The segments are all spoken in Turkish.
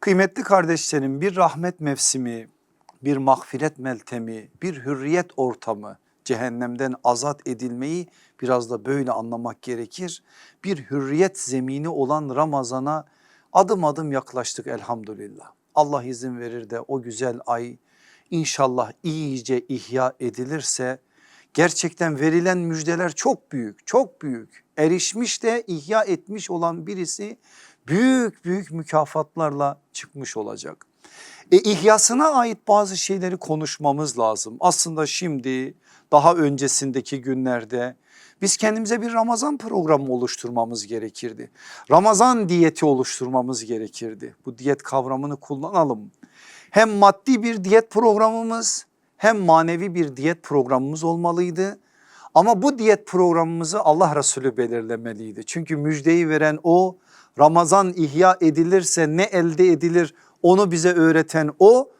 Kıymetli kardeşlerim bir rahmet mevsimi, bir mağfiret meltemi, bir hürriyet ortamı, cehennemden azat edilmeyi biraz da böyle anlamak gerekir. Bir hürriyet zemini olan Ramazan'a adım adım yaklaştık elhamdülillah. Allah izin verir de o güzel ay inşallah iyice ihya edilirse gerçekten verilen müjdeler çok büyük, çok büyük. Erişmiş de ihya etmiş olan birisi büyük büyük mükafatlarla çıkmış olacak. E, ihyasına ait bazı şeyleri konuşmamız lazım. Aslında şimdi daha öncesindeki günlerde biz kendimize bir Ramazan programı oluşturmamız gerekirdi. Ramazan diyeti oluşturmamız gerekirdi. Bu diyet kavramını kullanalım. Hem maddi bir diyet programımız hem manevi bir diyet programımız olmalıydı. Ama bu diyet programımızı Allah Resulü belirlemeliydi. Çünkü müjdeyi veren o Ramazan ihya edilirse ne elde edilir onu bize öğreten o.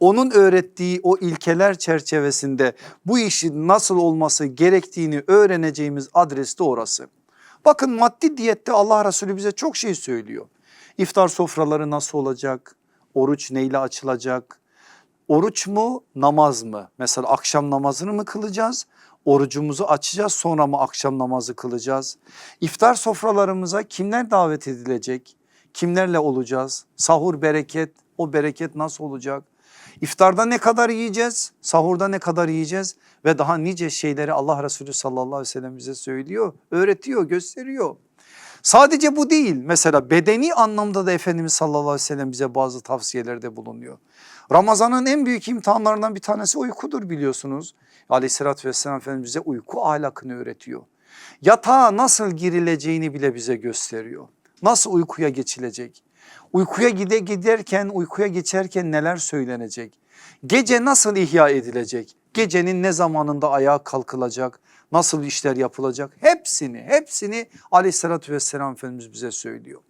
Onun öğrettiği o ilkeler çerçevesinde bu işin nasıl olması gerektiğini öğreneceğimiz adres de orası. Bakın maddi diyette Allah Resulü bize çok şey söylüyor. İftar sofraları nasıl olacak? Oruç neyle açılacak? Oruç mu namaz mı? Mesela akşam namazını mı kılacağız? Orucumuzu açacağız sonra mı akşam namazı kılacağız? İftar sofralarımıza kimler davet edilecek? Kimlerle olacağız? Sahur bereket, o bereket nasıl olacak? İftarda ne kadar yiyeceğiz? Sahurda ne kadar yiyeceğiz? Ve daha nice şeyleri Allah Resulü sallallahu aleyhi ve sellem bize söylüyor, öğretiyor, gösteriyor. Sadece bu değil mesela bedeni anlamda da Efendimiz sallallahu aleyhi ve sellem bize bazı tavsiyelerde bulunuyor. Ramazanın en büyük imtihanlarından bir tanesi uykudur biliyorsunuz. Aleyhissalatü vesselam Efendimiz bize uyku ahlakını öğretiyor. Yatağa nasıl girileceğini bile bize gösteriyor. Nasıl uykuya geçilecek? Uykuya gide giderken uykuya geçerken neler söylenecek? Gece nasıl ihya edilecek? Gecenin ne zamanında ayağa kalkılacak? Nasıl işler yapılacak? Hepsini hepsini aleyhissalatü vesselam Efendimiz bize söylüyor.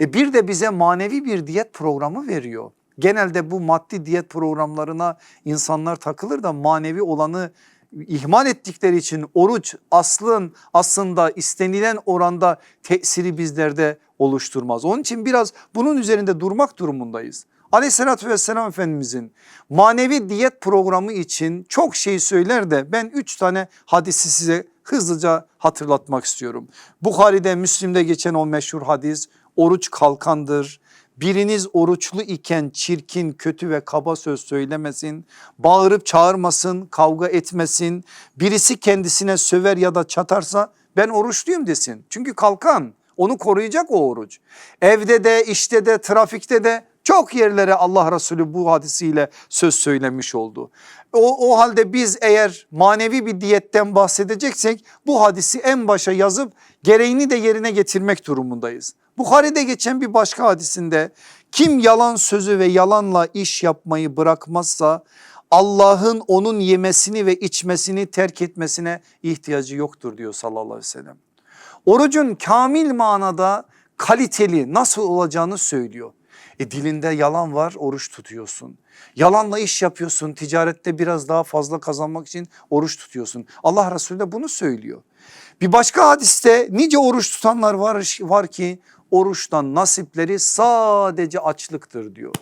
E bir de bize manevi bir diyet programı veriyor. Genelde bu maddi diyet programlarına insanlar takılır da manevi olanı ihmal ettikleri için oruç aslın aslında istenilen oranda tesiri bizlerde oluşturmaz. Onun için biraz bunun üzerinde durmak durumundayız. Aleyhissalatü vesselam Efendimizin manevi diyet programı için çok şey söyler de ben üç tane hadisi size hızlıca hatırlatmak istiyorum. Bukhari'de Müslim'de geçen o meşhur hadis oruç kalkandır. Biriniz oruçlu iken çirkin, kötü ve kaba söz söylemesin, bağırıp çağırmasın, kavga etmesin. Birisi kendisine söver ya da çatarsa ben oruçluyum desin. Çünkü kalkan onu koruyacak o oruç. Evde de işte de trafikte de çok yerlere Allah Resulü bu hadisiyle söz söylemiş oldu. O, o halde biz eğer manevi bir diyetten bahsedeceksek bu hadisi en başa yazıp gereğini de yerine getirmek durumundayız. Bukhari'de geçen bir başka hadisinde kim yalan sözü ve yalanla iş yapmayı bırakmazsa Allah'ın onun yemesini ve içmesini terk etmesine ihtiyacı yoktur diyor sallallahu aleyhi ve sellem. Orucun kamil manada kaliteli nasıl olacağını söylüyor. E dilinde yalan var oruç tutuyorsun. Yalanla iş yapıyorsun ticarette biraz daha fazla kazanmak için oruç tutuyorsun. Allah Resulü de bunu söylüyor. Bir başka hadiste nice oruç tutanlar var, var ki oruçtan nasipleri sadece açlıktır diyor.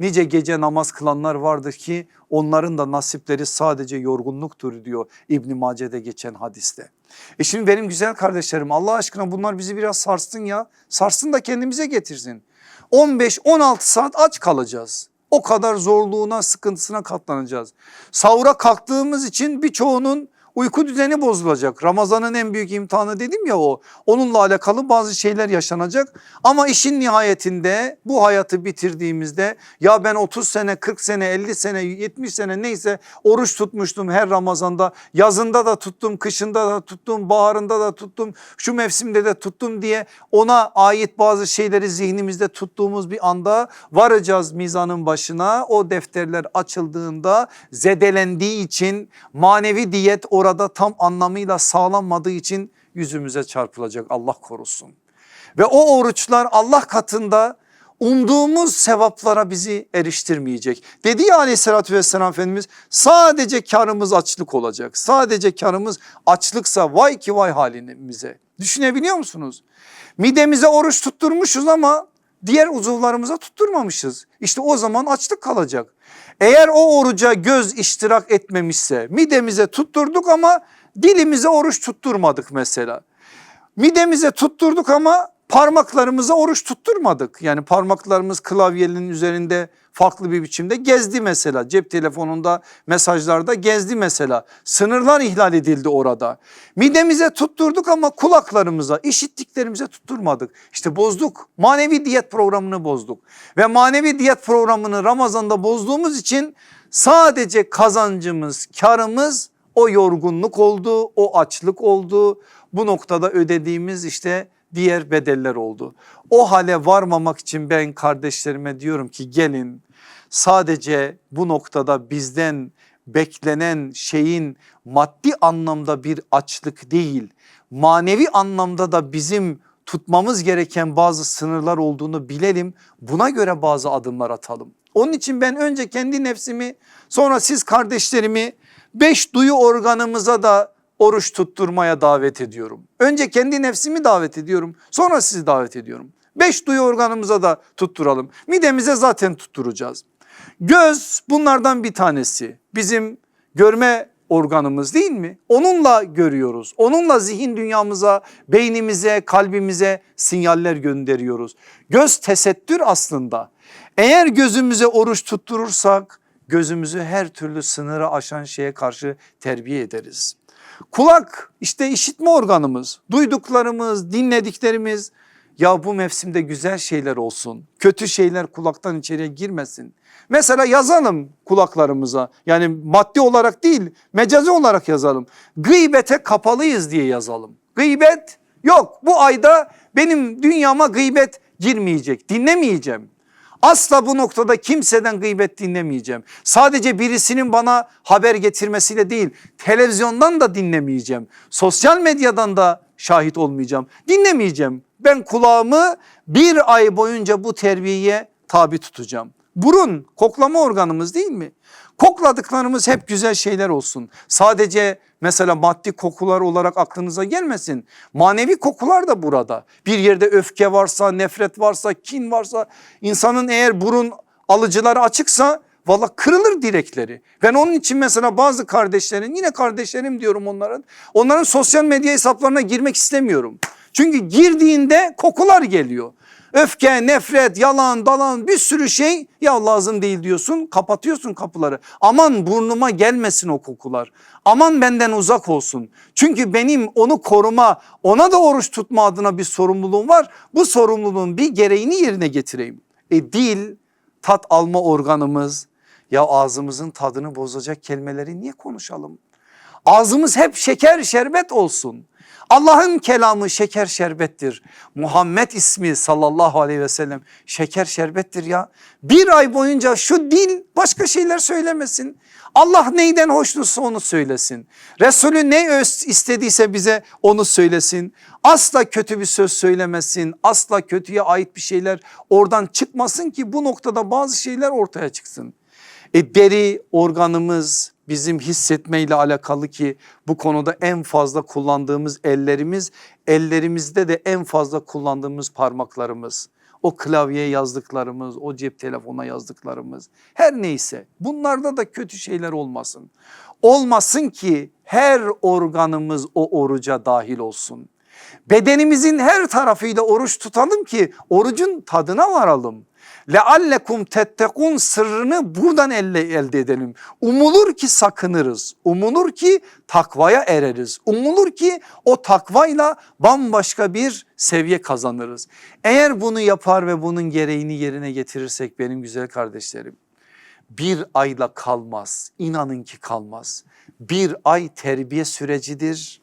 Nice gece namaz kılanlar vardır ki onların da nasipleri sadece yorgunluktur diyor İbn Mace'de geçen hadiste. E şimdi benim güzel kardeşlerim Allah aşkına bunlar bizi biraz sarsın ya. Sarsın da kendimize getirsin. 15-16 saat aç kalacağız. O kadar zorluğuna sıkıntısına katlanacağız. Sahura kalktığımız için birçoğunun uyku düzeni bozulacak. Ramazanın en büyük imtihanı dedim ya o. Onunla alakalı bazı şeyler yaşanacak. Ama işin nihayetinde bu hayatı bitirdiğimizde ya ben 30 sene 40 sene 50 sene 70 sene neyse oruç tutmuştum her Ramazanda. Yazında da tuttum kışında da tuttum baharında da tuttum şu mevsimde de tuttum diye ona ait bazı şeyleri zihnimizde tuttuğumuz bir anda varacağız mizanın başına. O defterler açıldığında zedelendiği için manevi diyet orada tam anlamıyla sağlanmadığı için yüzümüze çarpılacak Allah korusun. Ve o oruçlar Allah katında umduğumuz sevaplara bizi eriştirmeyecek. Dedi ya aleyhissalatü vesselam Efendimiz sadece karımız açlık olacak. Sadece karımız açlıksa vay ki vay halimize. Düşünebiliyor musunuz? Midemize oruç tutturmuşuz ama diğer uzuvlarımıza tutturmamışız. İşte o zaman açlık kalacak. Eğer o oruca göz iştirak etmemişse midemize tutturduk ama dilimize oruç tutturmadık mesela. Midemize tutturduk ama parmaklarımıza oruç tutturmadık. Yani parmaklarımız klavyenin üzerinde farklı bir biçimde gezdi mesela. Cep telefonunda mesajlarda gezdi mesela. Sınırlar ihlal edildi orada. Midemize tutturduk ama kulaklarımıza işittiklerimize tutturmadık. İşte bozduk. Manevi diyet programını bozduk. Ve manevi diyet programını Ramazan'da bozduğumuz için sadece kazancımız, karımız o yorgunluk oldu, o açlık oldu. Bu noktada ödediğimiz işte diğer bedeller oldu. O hale varmamak için ben kardeşlerime diyorum ki gelin sadece bu noktada bizden beklenen şeyin maddi anlamda bir açlık değil manevi anlamda da bizim tutmamız gereken bazı sınırlar olduğunu bilelim buna göre bazı adımlar atalım. Onun için ben önce kendi nefsimi sonra siz kardeşlerimi beş duyu organımıza da oruç tutturmaya davet ediyorum. Önce kendi nefsimi davet ediyorum sonra sizi davet ediyorum. Beş duyu organımıza da tutturalım. Midemize zaten tutturacağız. Göz bunlardan bir tanesi. Bizim görme organımız değil mi? Onunla görüyoruz. Onunla zihin dünyamıza, beynimize, kalbimize sinyaller gönderiyoruz. Göz tesettür aslında. Eğer gözümüze oruç tutturursak gözümüzü her türlü sınırı aşan şeye karşı terbiye ederiz. Kulak işte işitme organımız, duyduklarımız, dinlediklerimiz ya bu mevsimde güzel şeyler olsun. Kötü şeyler kulaktan içeriye girmesin. Mesela yazalım kulaklarımıza yani maddi olarak değil mecazi olarak yazalım. Gıybete kapalıyız diye yazalım. Gıybet yok bu ayda benim dünyama gıybet girmeyecek dinlemeyeceğim. Asla bu noktada kimseden gıybet dinlemeyeceğim. Sadece birisinin bana haber getirmesiyle değil televizyondan da dinlemeyeceğim. Sosyal medyadan da şahit olmayacağım. Dinlemeyeceğim. Ben kulağımı bir ay boyunca bu terbiyeye tabi tutacağım. Burun koklama organımız değil mi? Kokladıklarımız hep güzel şeyler olsun. Sadece mesela maddi kokular olarak aklınıza gelmesin. Manevi kokular da burada. Bir yerde öfke varsa, nefret varsa, kin varsa insanın eğer burun alıcıları açıksa valla kırılır direkleri. Ben onun için mesela bazı kardeşlerin yine kardeşlerim diyorum onların. Onların sosyal medya hesaplarına girmek istemiyorum. Çünkü girdiğinde kokular geliyor. Öfke, nefret, yalan, dalan bir sürü şey ya lazım değil diyorsun kapatıyorsun kapıları. Aman burnuma gelmesin o kokular. Aman benden uzak olsun. Çünkü benim onu koruma ona da oruç tutma adına bir sorumluluğum var. Bu sorumluluğun bir gereğini yerine getireyim. E dil tat alma organımız ya ağzımızın tadını bozacak kelimeleri niye konuşalım? Ağzımız hep şeker şerbet olsun. Allah'ın kelamı şeker şerbettir. Muhammed ismi sallallahu aleyhi ve sellem şeker şerbettir ya. Bir ay boyunca şu dil başka şeyler söylemesin. Allah neyden hoşnutsa onu söylesin. Resulü ne istediyse bize onu söylesin. Asla kötü bir söz söylemesin. Asla kötüye ait bir şeyler oradan çıkmasın ki bu noktada bazı şeyler ortaya çıksın. E deri organımız bizim hissetmeyle alakalı ki bu konuda en fazla kullandığımız ellerimiz ellerimizde de en fazla kullandığımız parmaklarımız. O klavyeye yazdıklarımız o cep telefona yazdıklarımız her neyse bunlarda da kötü şeyler olmasın. Olmasın ki her organımız o oruca dahil olsun. Bedenimizin her tarafıyla oruç tutalım ki orucun tadına varalım leallekum tettekun sırrını buradan elde, elde edelim. Umulur ki sakınırız. Umulur ki takvaya ereriz. Umulur ki o takvayla bambaşka bir seviye kazanırız. Eğer bunu yapar ve bunun gereğini yerine getirirsek benim güzel kardeşlerim bir ayla kalmaz. İnanın ki kalmaz. Bir ay terbiye sürecidir.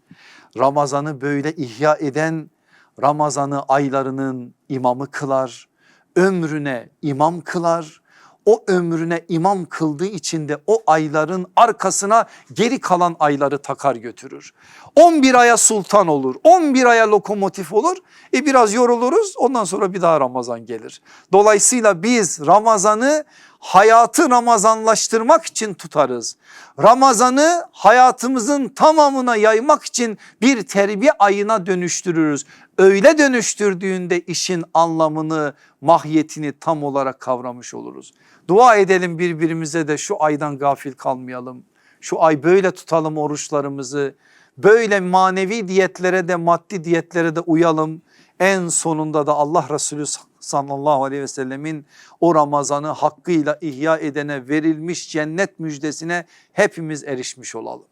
Ramazan'ı böyle ihya eden Ramazan'ı aylarının imamı kılar ömrüne imam kılar. o ömrüne imam kıldığı için de o ayların arkasına geri kalan ayları takar götürür. 11 aya sultan olur 11 aya lokomotif olur e biraz yoruluruz ondan sonra bir daha Ramazan gelir. Dolayısıyla biz Ramazan'ı hayatı Ramazanlaştırmak için tutarız. Ramazan'ı hayatımızın tamamına yaymak için bir terbiye ayına dönüştürürüz. Öyle dönüştürdüğünde işin anlamını, mahiyetini tam olarak kavramış oluruz. Dua edelim birbirimize de şu aydan gafil kalmayalım. Şu ay böyle tutalım oruçlarımızı. Böyle manevi diyetlere de maddi diyetlere de uyalım. En sonunda da Allah Resulü sallallahu aleyhi ve sellemin o Ramazan'ı hakkıyla ihya edene verilmiş cennet müjdesine hepimiz erişmiş olalım.